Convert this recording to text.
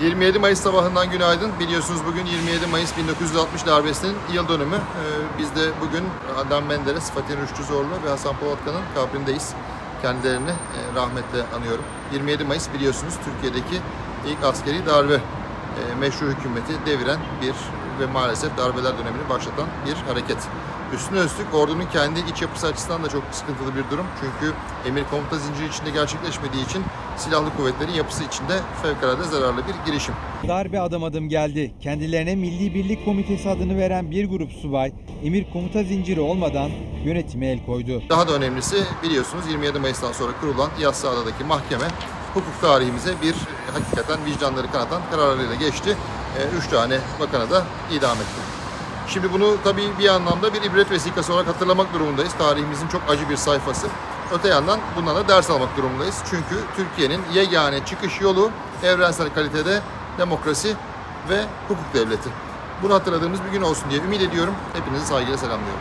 27 Mayıs sabahından günaydın. Biliyorsunuz bugün 27 Mayıs 1960 darbesinin yıl dönümü. Ee, Biz de bugün Adnan Menderes, Fatih Rüştü Zorlu ve Hasan Polatkan'ın kabrindeyiz. Kendilerini e, rahmetle anıyorum. 27 Mayıs biliyorsunuz Türkiye'deki ilk askeri darbe meşru hükümeti deviren bir ve maalesef darbeler dönemini başlatan bir hareket. Üstüne üstlük ordunun kendi iç yapısı açısından da çok sıkıntılı bir durum. Çünkü emir komuta zinciri içinde gerçekleşmediği için silahlı kuvvetlerin yapısı içinde fevkalade zararlı bir girişim. Darbe adım adım geldi. Kendilerine Milli Birlik Komitesi adını veren bir grup subay, emir komuta zinciri olmadan yönetime el koydu. Daha da önemlisi biliyorsunuz 27 Mayıs'tan sonra kurulan Yassıada'daki mahkeme hukuk tarihimize bir hakikaten vicdanları kanatan kararlarıyla geçti. E, Üç tane bakanı da idam etti. Şimdi bunu tabii bir anlamda bir ibret vesikası olarak hatırlamak durumundayız. Tarihimizin çok acı bir sayfası. Öte yandan bundan da ders almak durumundayız. Çünkü Türkiye'nin yegane çıkış yolu evrensel kalitede demokrasi ve hukuk devleti. Bunu hatırladığımız bir gün olsun diye ümit ediyorum. Hepinizi saygıyla selamlıyorum.